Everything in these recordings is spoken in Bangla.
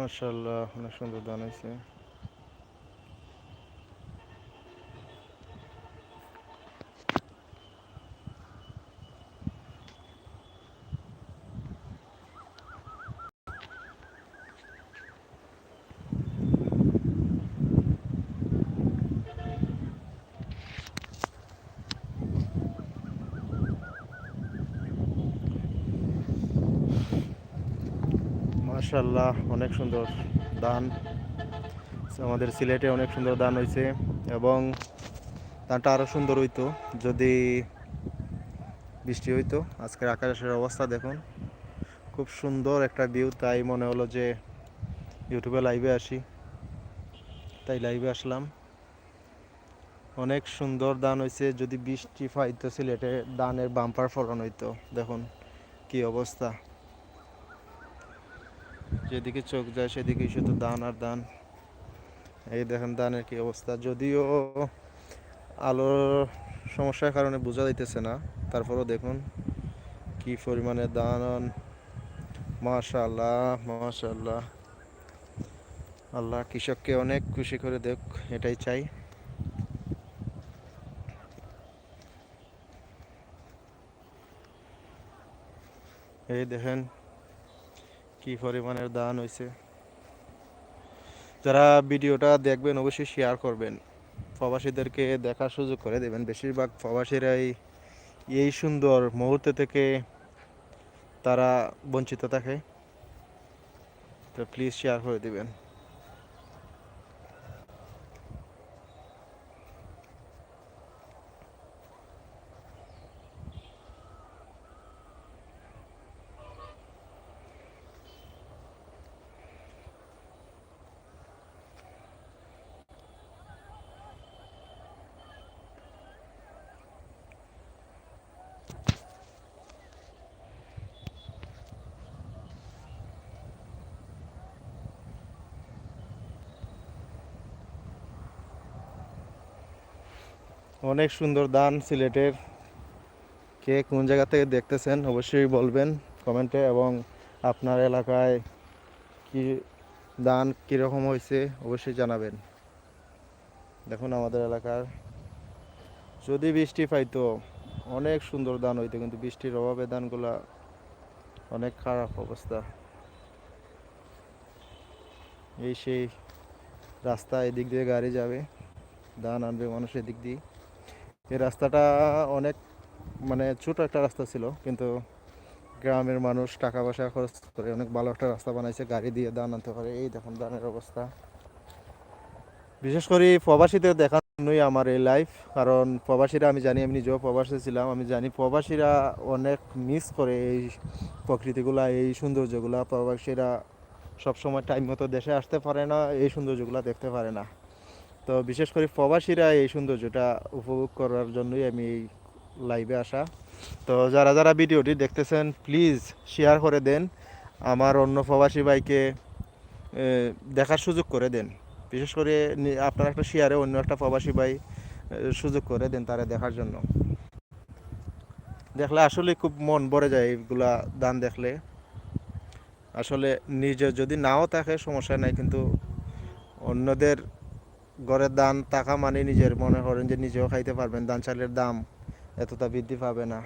মাশাল্লাহ অনেক সুন্দর দান হয়েছে মাশাল্লাহ অনেক সুন্দর দান আমাদের সিলেটে অনেক সুন্দর দান হয়েছে এবং দানটা আরও সুন্দর হইতো যদি বৃষ্টি হইতো। আজকের আকাশের অবস্থা দেখুন, খুব সুন্দর একটা ভিউ তাই মনে হলো যে ইউটিউবে লাইভে আসি। তাই লাইভে আসলাম। অনেক সুন্দর দান হয়েছে যদি বৃষ্টি পাইতো সিলেটে দানের বাম্পার ফলন হইতো। দেখুন কি অবস্থা। যেদিকে চোখ যায় সেদিকে শুধু দান আর দান। এই দেখেন দানের কি অবস্থা। যদিও আলোর সমস্যার কারণে বোঝা যাইতেছে না, তারপরেও দেখুন কি পরিমাণে দান। মাশাআল্লাহ মাশাআল্লাহ। আল্লাহ কৃষককে অনেক খুশি করে দেখ, এটাই চাই। এই দেখেন কি পরিমাণের দান হয়েছে যারা ভিডিওটা দেখবেন, অবশ্যই শেয়ার করবেন। প্রবাসীদেরকে দেখার সুযোগ করে দেবেন। বেশিরভাগ প্রবাসীরাই এই সুন্দর মুহূর্ত থেকে তারা বঞ্চিত থাকে। তো প্লিজ শেয়ার করে দিবেন। অনেক সুন্দর দান সিলেটের। কে কোন জায়গা থেকে দেখতেছেন অবশ্যই বলবেন কমেন্টে এবং আপনার এলাকায় কি দান কীরকম হয়েছে অবশ্যই জানাবেন। দেখুন আমাদের এলাকার। যদি বৃষ্টি পাইতো, অনেক সুন্দর দান হইতো, কিন্তু বৃষ্টির অভাবে দানগুলা অনেক খারাপ অবস্থা। এই সেই রাস্তা এদিক দিয়ে গাড়ি যাবে, দান আনবে মানুষ এদিক দিয়ে। এই রাস্তাটা অনেক মানে ছোট একটা রাস্তা ছিল, কিন্তু গ্রামের মানুষ টাকা পয়সা খরচ করে অনেক ভালো একটা রাস্তা বানাইছে, গাড়ি দিয়ে দান আনতে পারে। এই দেখুন দানের অবস্থা। বিশেষ করে প্রবাসীদের দেখানোই আমার এই লাইফ কারণ প্রবাসীরা আমি জানি, আমি নিজেও প্রবাসী ছিলাম, আমি জানি প্রবাসীরা অনেক মিস করে এই প্রকৃতিগুলা, এই সৌন্দর্যগুলা। প্রবাসীরা সবসময় টাইম মতো দেশে আসতে পারে না, এই সৌন্দর্যগুলা দেখতে পারে না। তো বিশেষ করে প্রবাসীরা এই সৌন্দর্যটা উপভোগ করার জন্যই আমি এই লাইভে আসা। তো যারা যারা ভিডিওটি দেখতেছেন প্লিজ শেয়ার করে দেন। আমার অন্য প্রবাসী ভাইকে দেখার সুযোগ করে দেন। বিশেষ করে আপনার একটা শেয়ারে অন্য একটা প্রবাসী ভাই সুযোগ করে দেন তারা দেখার জন্য। দেখলে আসলে খুব মন ভরে যায় এইগুলা দান দেখলে। আসলে নিজে যদি নাও থাকে সমস্যা নাই, কিন্তু অন্যদের ঘরের দান টাকা মানে নিজের মনে করেন যে নিজেও খাইতে পারবেন। দান চালের দাম এতটা বৃদ্ধি পাবে না।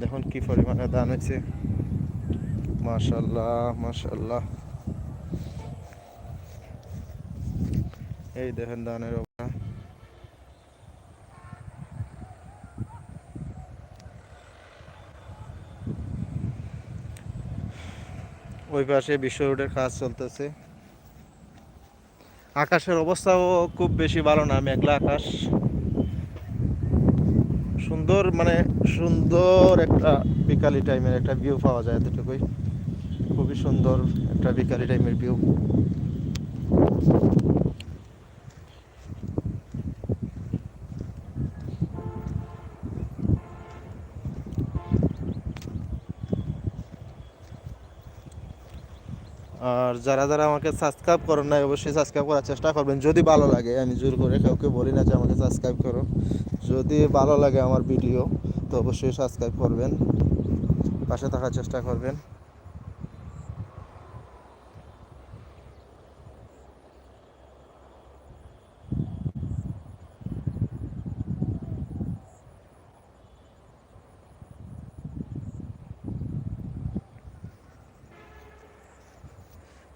দেখুন কি পরিমাণে দান হয়েছে। মাশাল্লাহ মাশাল্লাহ এই দেখেন দানের ওই পাশে বিশ্ব রোডের কাজ চলতেছে। আকাশের অবস্থাও খুব বেশি ভালো না মেঘলা আকাশ। সুন্দর মানে সুন্দর একটা বিকালি টাইমের একটা ভিউ পাওয়া যায় এতটুকুই। খুবই সুন্দর একটা বিকালি টাইমের ভিউ আর যারা যারা আমাকে সাবস্ক্রাইব করেন নাই, অবশ্যই সাবস্ক্রাইব করার চেষ্টা করবেন। যদি ভালো লাগে, আমি জোর করে কাউকে বলি না যে আমাকে সাবস্ক্রাইব করো। যদি ভালো লাগে আমার ভিডিও তো অবশ্যই সাবস্ক্রাইব করবেন। পাশে থাকার চেষ্টা করবেন।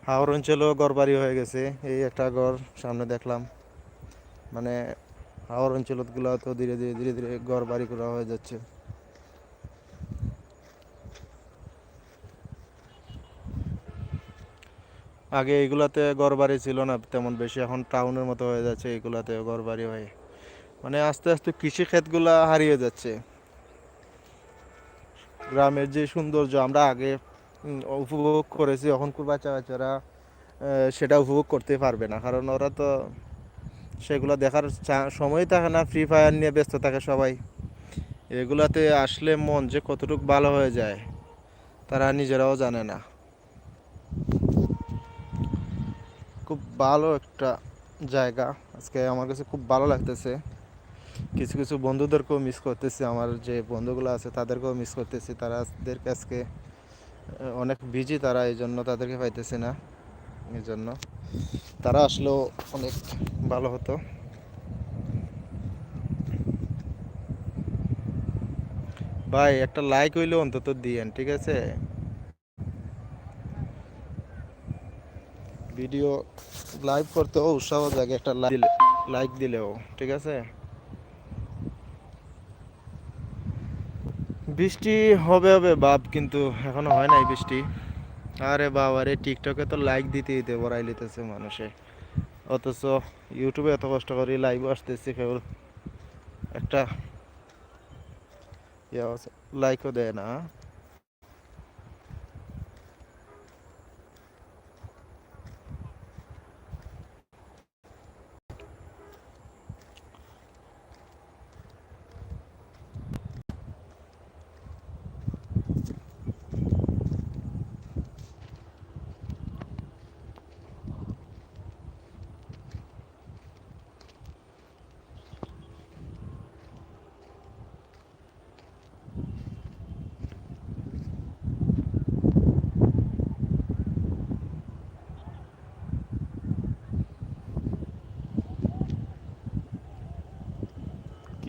হাওর অঞ্চলেও ঘর বাড়ি হয়ে গেছে। এই একটা ঘর সামনে দেখলাম। মানে হাওর অঞ্চলগুলো তো ধীরে ধীরে ধীরে ধীরে বাড়ি করা হয়ে যাচ্ছে। আগে এইগুলাতে ঘর বাড়ি ছিল না তেমন বেশি, এখন টাউনের মতো হয়ে যাচ্ছে এইগুলাতে ঘর বাড়ি হয়ে। মানে আস্তে আস্তে কৃষি ক্ষেতগুলা হারিয়ে যাচ্ছে। গ্রামের যে সৌন্দর্য, আমরা আগে উপভোগ করেছি এখনকার বাচ্চা বাচ্চারা সেটা উপভোগ করতে পারবে না। কারণ ওরা তো সেগুলো দেখার সময় থাকে না ফ্রি ফায়ার নিয়ে ব্যস্ত থাকে সবাই। এগুলাতে আসলে মন যে কতটুকু ভালো হয়ে যায়, তারা নিজেরাও জানে না। খুব ভালো একটা জায়গা। আজকে আমার কাছে খুব ভালো লাগতেছে। কিছু কিছু বন্ধুদেরকেও মিস করতেছি। আমার যে বন্ধুগুলো আছে, তাদেরকেও মিস করতেছি। তাদেরকে আজকে অনেক বিজি তারা, এই জন্য তাদেরকে পাইতেছি না, এই জন্য। তারা আসলেও অনেক ভালো হতো। ভাই, একটা লাইক হইলেও অন্তত দিয়েন, ঠিক আছে? ভিডিও লাইভ করতেও উৎসাহ জাগে একটা লাইক দিলেও, ঠিক আছে? বৃষ্টি হবে হবে, বাপ, কিন্তু এখনও হয় নাই বৃষ্টি। আরে বাবা রে টিকটকে তো লাইক দিতে দিতে বড়াই লিতেছে মানুষে। অথচ ইউটিউবে এত কষ্ট করি লাইভ আসতেছি কেবল। একটা লাইকও দেয় না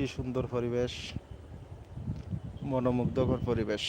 সুন্দর পরিবেশ মনোমুগ্ধকর পরিবেশ।